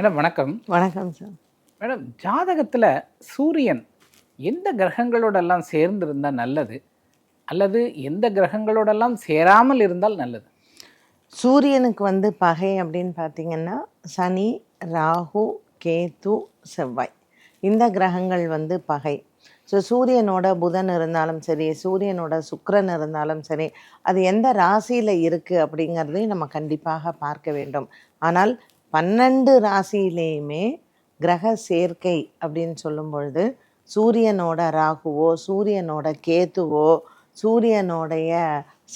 Madam வணக்கம். வணக்கம் sir madam ஜாதகத்தில் சூரியன் எந்த கிரகங்களோடெல்லாம் சேர்ந்து இருந்தால் நல்லது? அல்லது எந்த கிரகங்களோடெல்லாம் சேராமல் இருந்தால் நல்லது? சூரியனுக்கு வந்து பகை அப்படின்னு பார்த்தீங்கன்னா சனி ராகு கேது செவ்வாய். இந்த கிரகங்கள் வந்து பகை. ஸோ சூரியனோட புதன் இருந்தாலும் சரி சூரியனோட சுக்கிரன் இருந்தாலும் சரி அது எந்த ராசியில் இருக்குது அப்படிங்கிறதையும் நம்ம கண்டிப்பாக பார்க்க வேண்டும். ஆனால் பன்னெண்டு ராசியிலேயுமே கிரக சேர்க்கை அப்படின்னு சொல்லும் பொழுது சூரியனோட ராகுவோ சூரியனோட கேத்துவோ சூரியனோடைய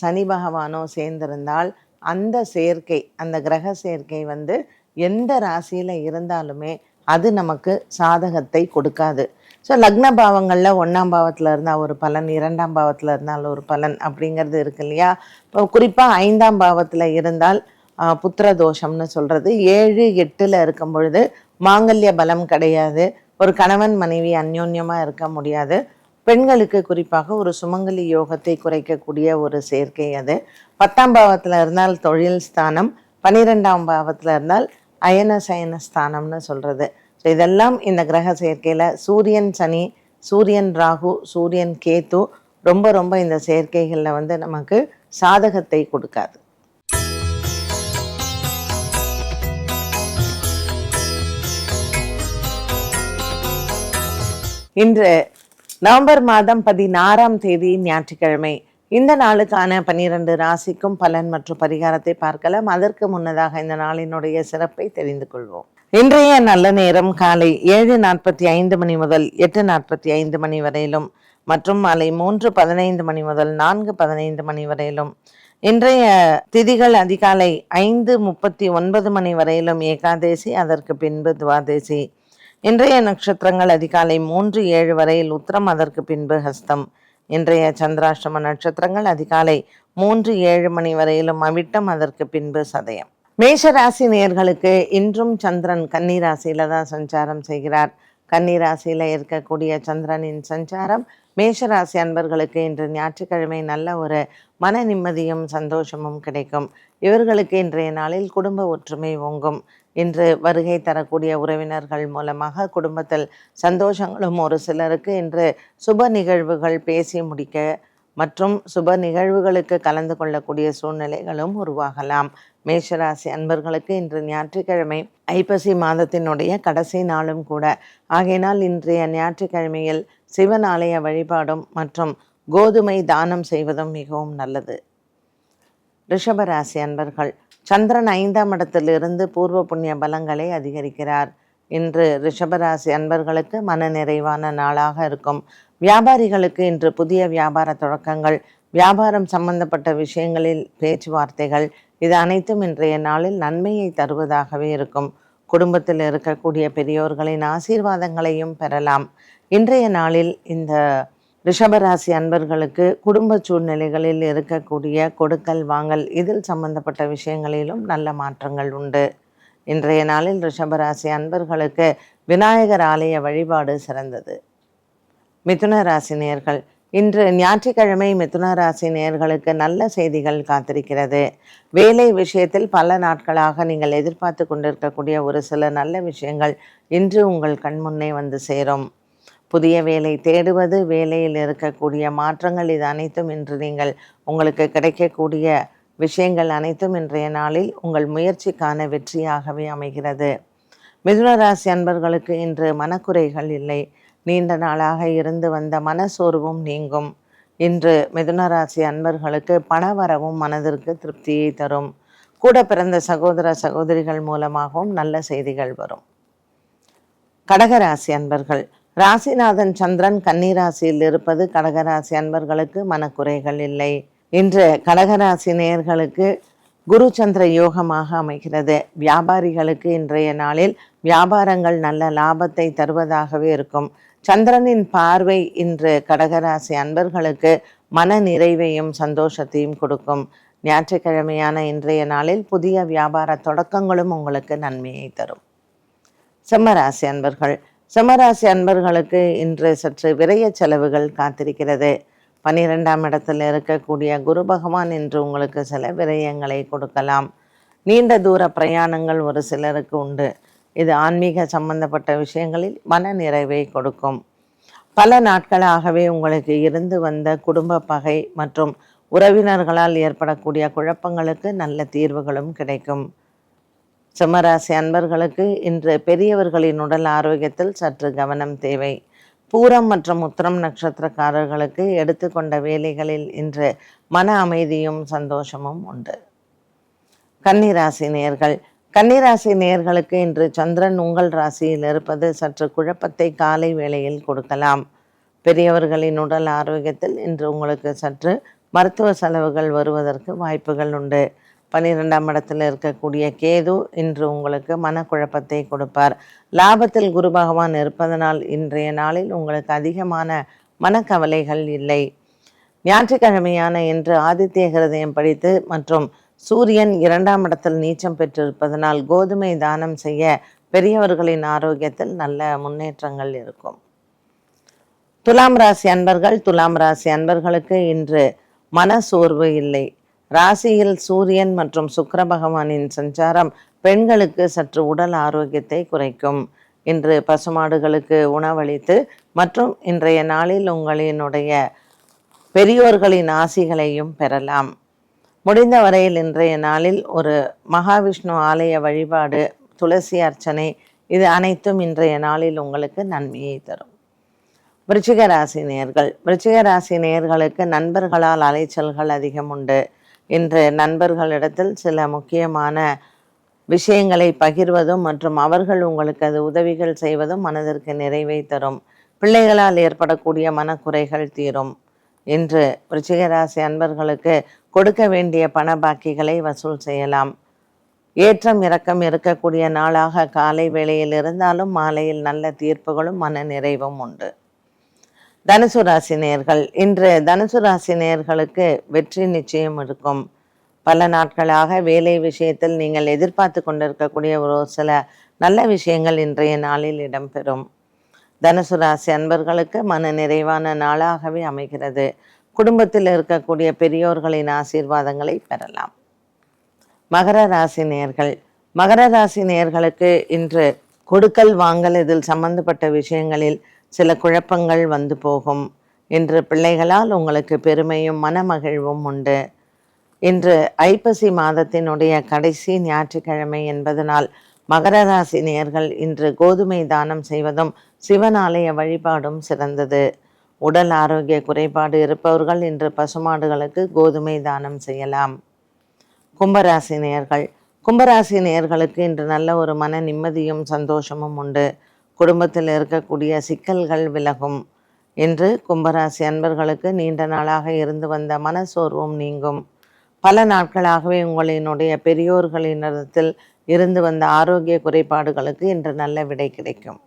சனி பகவானோ சேர்ந்திருந்தால் அந்த சேர்க்கை அந்த கிரக சேர்க்கை வந்து எந்த ராசியில் இருந்தாலுமே அது நமக்கு சாதகத்தை கொடுக்காது. ஸோ லக்ன பாவங்களில் ஒன்றாம் பாவத்தில் இருந்தால் ஒரு பலன் இரண்டாம் பாவத்தில் இருந்தால் ஒரு பலன் அப்படிங்கிறது இருக்கு இல்லையா? இப்போ குறிப்பாக ஐந்தாம் பாவத்தில் இருந்தால் புத்திர தோஷம்னு சொல்கிறது ஏழு எட்டில் இருக்கும் பொழுது மாங்கல்ய பலம் கிடையாது. ஒரு கணவன் மனைவி அந்யோன்யமாக இருக்க முடியாது. பெண்களுக்கு குறிப்பாக ஒரு சுமங்கலி யோகத்தை குறைக்கக்கூடிய ஒரு சேர்க்கை அது. பத்தாம் பாவத்தில் இருந்தால் தொழில் ஸ்தானம் பன்னிரெண்டாம் பாவத்தில் இருந்தால் அயன சயன ஸ்தானம்னு சொல்கிறது ஸோ இதெல்லாம் இந்த கிரக சேர்க்கையில் சூரியன் சனி சூரியன் ராகு சூரியன் கேத்து ரொம்ப ரொம்ப இந்த சேர்க்கைகளில் வந்து நமக்கு சாதகத்தை கொடுக்காது. இன்று நவம்பர் மாதம் பதினாறாம் தேதி ஞாயிற்றுக்கிழமை. இந்த நாளுக்கான பன்னிரண்டு ராசிக்கும் பலன் மற்றும் பரிகாரத்தை பார்க்கலாம். அதற்கு முன்னதாக இந்த நாளினுடைய சிறப்பை தெரிந்து கொள்வோம். இன்றைய நல்ல நேரம் காலை ஏழு நாற்பத்தி ஐந்து மணி முதல் எட்டு நாற்பத்தி ஐந்து மணி வரையிலும் மற்றும் மாலை மூன்று பதினைந்து மணி முதல் நான்கு பதினைந்து மணி வரையிலும். இன்றைய திதிகள் அதிகாலை ஐந்து முப்பத்தி ஒன்பது மணி வரையிலும் ஏகாதேசி அதற்கு பின்பு துவாதேசி. இன்றைய நட்சத்திரங்கள் அதிகாலை மூன்று ஏழு வரையில் உத்திரம் அதற்கு பின்பு ஹஸ்தம். இன்றைய சந்திராஷ்டம நட்சத்திரங்கள் அதிகாலை மூன்று ஏழு மணி வரையிலும் அவிட்டம் அதற்கு பின்பு சதயம். மேஷராசி நேர்களுக்கு நேயர்களுக்கு இன்றும் சந்திரன் கன்னிராசியில தான் சஞ்சாரம் செய்கிறார். கன்னிராசியில இருக்கக்கூடிய சந்திரனின் சஞ்சாரம் மேஷராசி அன்பர்களுக்கு இன்று ஞாயிற்றுக்கிழமை நல்ல ஒரு மன நிம்மதியும் சந்தோஷமும் கிடைக்கும். இவர்களுக்கு இன்றைய நாளில் குடும்ப ஒற்றுமை ஓங்கும். இன்று வருகை தரக்கூடிய உறவினர்கள் மூலமாக குடும்பத்தில் சந்தோஷங்களும் ஒரு சிலருக்கு இன்று சுப நிகழ்வுகள் பேசி முடிக்க மற்றும் சுப நிகழ்வுகளுக்கு கலந்து கொள்ளக்கூடிய சூழ்நிலைகளும் உருவாகலாம். மேஷராசி அன்பர்களுக்கு இன்று ஞாயிற்றுக்கிழமை ஐப்பசி மாதத்தினுடைய கடைசி நாளும் கூட. ஆகையினால் இன்றைய ஞாயிற்றுக்கிழமையில் சிவன் ஆலய வழிபாடும் மற்றும் கோதுமை தானம் செய்வதும் மிகவும் நல்லது. ரிஷபராசி அன்பர்கள் சந்திரன் ஐந்தாம் இடத்திலிருந்து பூர்வ புண்ணிய பலங்களை அதிகரிக்கிறார். இன்று ரிஷபராசி அன்பர்களுக்கு மன நிறைவான நாளாக இருக்கும். வியாபாரிகளுக்கு இன்று புதிய வியாபார தொடக்கங்கள் வியாபாரம் சம்பந்தப்பட்ட விஷயங்களில் பேச்சுவார்த்தைகள் இது அனைத்தும் இன்றைய நாளில் நன்மையை தருவதாகவே இருக்கும். குடும்பத்தில் இருக்கக்கூடிய பெரியோர்களின் ஆசீர்வாதங்களையும் பெறலாம். இன்றைய நாளில் இந்த ரிஷபராசி அன்பர்களுக்கு குடும்ப சூழ்நிலைகளில் இருக்கக்கூடிய கொடுக்கல் வாங்கல் இதில் சம்பந்தப்பட்ட விஷயங்களிலும் நல்ல மாற்றங்கள் உண்டு. இன்றைய நாளில் ரிஷபராசி அன்பர்களுக்கு விநாயகர் ஆலய வழிபாடு சிறந்தது. மிதுன ராசி நேர்கள் இன்று ஞாயிற்றுக்கிழமை மிதுன ராசி நேயர்களுக்கு நல்ல செய்திகள் காத்திருக்கிறது. வேலை விஷயத்தில் பல நாட்களாக நீங்கள் எதிர்பார்த்து கொண்டிருக்கக்கூடிய ஒரு சில நல்ல விஷயங்கள் இன்று உங்கள் கண்முன்னே வந்து சேரும். புதிய வேலை தேடுவது வேலையில் இருக்கக்கூடிய மாற்றங்கள் இது அனைத்தும் இன்று நீங்கள் உங்களுக்கு கிடைக்கக்கூடிய விஷயங்கள் அனைத்தும் இன்றைய நாளில் உங்கள் முயற்சிக்கான வெற்றியாகவே அமைகிறது. மிதுனராசி அன்பர்களுக்கு இன்று மனக்குறைகள் இல்லை. நீண்ட நாளாக இருந்து வந்த மனசோர்வும் நீங்கும். இன்று மிதுனராசி அன்பர்களுக்கு பண வரவும் மனதிற்கு திருப்தியை தரும். கூட பிறந்த சகோதர சகோதரிகள் மூலமாகவும் நல்ல செய்திகள் வரும். கடகராசி அன்பர்கள் ராசிநாதன் சந்திரன் கன்னிராசியில் இருப்பது கடகராசி அன்பர்களுக்கு மனக்குறைகள் இல்லை. இன்று கடகராசி நேயர்களுக்கு குரு சந்திர யோகமாக அமைகிறது. வியாபாரிகளுக்கு இன்றைய நாளில் வியாபாரங்கள் நல்ல லாபத்தை தருவதாகவே இருக்கும். சந்திரனின் பார்வை இன்று கடகராசி அன்பர்களுக்கு மன நிறைவையும் சந்தோஷத்தையும் கொடுக்கும். ஞாயிற்றுக்கிழமையான இன்றைய நாளில் புதிய வியாபார தொடக்கங்களும் உங்களுக்கு நன்மையை தரும். சிம்மராசி அன்பர்கள் சிம்மராசி அன்பர்களுக்கு இன்று சற்று விரைய செலவுகள் காத்திருக்கிறது. பன்னிரெண்டாம் இடத்தில் இருக்கக்கூடிய குரு பகவான் இன்று உங்களுக்கு சில விரயங்களை கொடுக்கலாம். நீண்ட தூர பிரயாணங்கள் ஒரு சிலருக்கு உண்டு. இது ஆன்மீக சம்பந்தப்பட்ட விஷயங்களில் மன நிறைவை கொடுக்கும். பல நாட்களாகவே உங்களுக்கு இருந்து வந்த குடும்ப பகை மற்றும் உறவினர்களால் ஏற்படக்கூடிய குழப்பங்களுக்கு நல்ல தீர்வுகளும் கிடைக்கும். சிம்மராசி அன்பர்களுக்கு இன்று பெரியவர்களின் உடல் ஆரோக்கியத்தில் சற்று கவனம் தேவை. பூரம் மற்றும் உத்திரம் நட்சத்திரக்காரர்களுக்கு எடுத்துக்கொண்ட வேலைகளில் இன்று மன அமைதியும் சந்தோஷமும் உண்டு. கன்னிராசி நேர்கள். கன்னிராசி நேர்களுக்கு இன்று சந்திரன் உங்கள் ராசியில் இருப்பது சற்று குழப்பத்தை காலை வேளையில் கொடுக்கலாம். பெரியவர்களின் உடல் ஆரோக்கியத்தில் இன்று உங்களுக்கு சற்று மருத்துவ செலவுகள் வருவதற்கு வாய்ப்புகள் உண்டு. பன்னிரெண்டாம் இடத்தில் இருக்கக்கூடிய கேது இன்று உங்களுக்கு மனக்குழப்பத்தை கொடுப்பார். லாபத்தில் குரு பகவான் இருப்பதனால் இன்றைய நாளில் உங்களுக்கு அதிகமான மனக்கவலைகள் இல்லை. ஞாயிற்றுக்கிழமையான இன்று ஆதித்ய ஹிருதயம் படித்து மற்றும் சூரியன் இரண்டாம் இடத்தில் நீச்சம் பெற்றிருப்பதனால் கோதுமை தானம் செய்ய பெரியவர்களின் ஆரோக்கியத்தில் நல்ல முன்னேற்றங்கள் இருக்கும். துலாம் ராசி அன்பர்கள் துலாம் ராசி அன்பர்களுக்கு இன்று மன சோர்வு இல்லை. ராசியில் சூரியன் மற்றும் சுக்கர பகவானின் சஞ்சாரம் பெண்களுக்கு சற்று உடல் ஆரோக்கியத்தை குறைக்கும். இன்று பசுமாடுகளுக்கு உணவளித்து மற்றும் இன்றைய நாளில் உங்களினுடைய பெரியோர்களின் ஆசிகளையும் பெறலாம். முடிந்த வரையில் இன்றைய நாளில் ஒரு மகாவிஷ்ணு ஆலய வழிபாடு துளசி அர்ச்சனை இது அனைத்தும் இன்றைய நாளில் உங்களுக்கு நன்மையை தரும். விருச்சிக ராசி நேர்கள். விருச்சிக ராசி நேர்களுக்கு நண்பர்களால் அலைச்சல்கள் அதிகம் உண்டு. இன்று நண்பர்களிடத்தில் சில முக்கியமான விஷயங்களை பகிர்வதும் மற்றும் அவர்கள் உங்களுக்கு அது உதவிகள் செய்வதும் மனதிற்கு நிறைவை தரும். பிள்ளைகளால் ஏற்படக்கூடிய மனக்குறைகள் தீரும். இன்று விருச்சிக அன்பர்களுக்கு கொடுக்க வேண்டிய பண பாக்கிகளை வசூல் செய்யலாம். ஏற்றம் இறக்கம் இருக்கக்கூடிய நாளாக காலை வேளையில் இருந்தாலும் மாலையில் நல்ல தீர்ப்புகளும் மன நிறைவும் உண்டு. தனுசு ராசி நேர்கள். இன்று தனுசு ராசி நேர்களுக்கு வெற்றி நிச்சயம் இருக்கும். பல நாட்களாக வேலை விஷயத்தில் நீங்கள் எதிர்பார்த்து கொண்டிருக்கக்கூடிய ஒரு சில நல்ல விஷயங்கள் இன்றைய நாளில் இடம்பெறும். தனுசு ராசி அன்பர்களுக்கு மன நிறைவான நாளாகவே அமைகிறது. குடும்பத்தில் இருக்கக்கூடிய பெரியோர்களின் ஆசீர்வாதங்களை பெறலாம். மகர ராசி நேர்கள். மகர ராசி நேர்களுக்கு இன்று கொடுக்கல் வாங்கல் இதில் சம்பந்தப்பட்ட விஷயங்களில் சில குழப்பங்கள் வந்து போகும். இன்று பிள்ளைகளால் உங்களுக்கு பெருமையும் மனமகிழ்வும் உண்டு. இன்று ஐப்பசி மாதத்தினுடைய கடைசி ஞாயிற்றுக்கிழமை என்பதனால் மகர ராசி நேர்கள் இன்று கோதுமை தானம் செய்வதும் சிவன் ஆலய வழிபாடும் சிறந்தது. உடல் ஆரோக்கிய குறைபாடு இருப்பவர்கள் இன்று பசுமாடுகளுக்கு கோதுமை தானம் செய்யலாம். கும்பராசி நேயர்கள் கும்பராசி நேயர்களுக்கு இன்று நல்ல ஒரு மன நிம்மதியும் சந்தோஷமும் உண்டு. குடும்பத்தில் இருக்கக்கூடிய சிக்கல்கள் விலகும் இன்று கும்பராசி அன்பர்களுக்கு நீண்ட நாளாக இருந்து வந்த மனசோர்வும் நீங்கும். பல நாட்களாகவே உங்களினுடைய பெரியோர்களினிடத்தில் இருந்து வந்த ஆரோக்கிய குறைபாடுகளுக்கு இன்று நல்ல விடை கிடைக்கும்.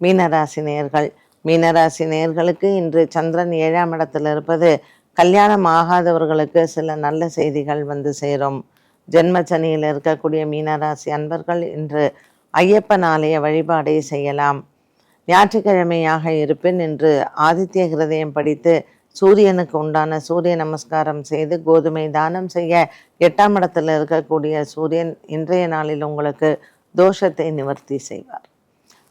மீனராசி நேர்கள். மீனராசி நேர்களுக்கு இன்று சந்திரன் ஏழாம் இடத்தில் இருப்பது கல்யாணம் ஆகாதவர்களுக்கு சில நல்ல செய்திகள் வந்து சேரும். ஜென்மச்சனியில் இருக்கக்கூடிய மீனராசி அன்பர்கள் இன்று ஐயப்பன் ஆலய வழிபாடை செய்யலாம். ஞாயிற்றுக்கிழமையாக இருப்பின் இன்று ஆதித்ய ஹிருதயம் படித்து சூரியனுக்கு உண்டான சூரிய நமஸ்காரம் செய்து கோதுமை தானம் செய்ய எட்டாம் இடத்தில் இருக்கக்கூடிய சூரியன் இன்றைய நாளில் உங்களுக்கு தோஷத்தை நிவர்த்தி செய்வார்.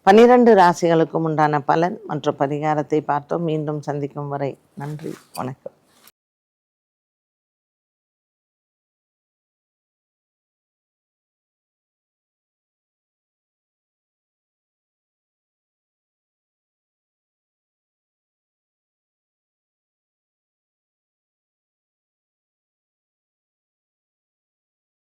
பன்னிரண்டு ராசிகளுக்கும் உண்டான பலன் மற்றும் பரிகாரத்தை பார்த்தோம். மீண்டும் சந்திக்கும் வரை நன்றி வணக்கம்.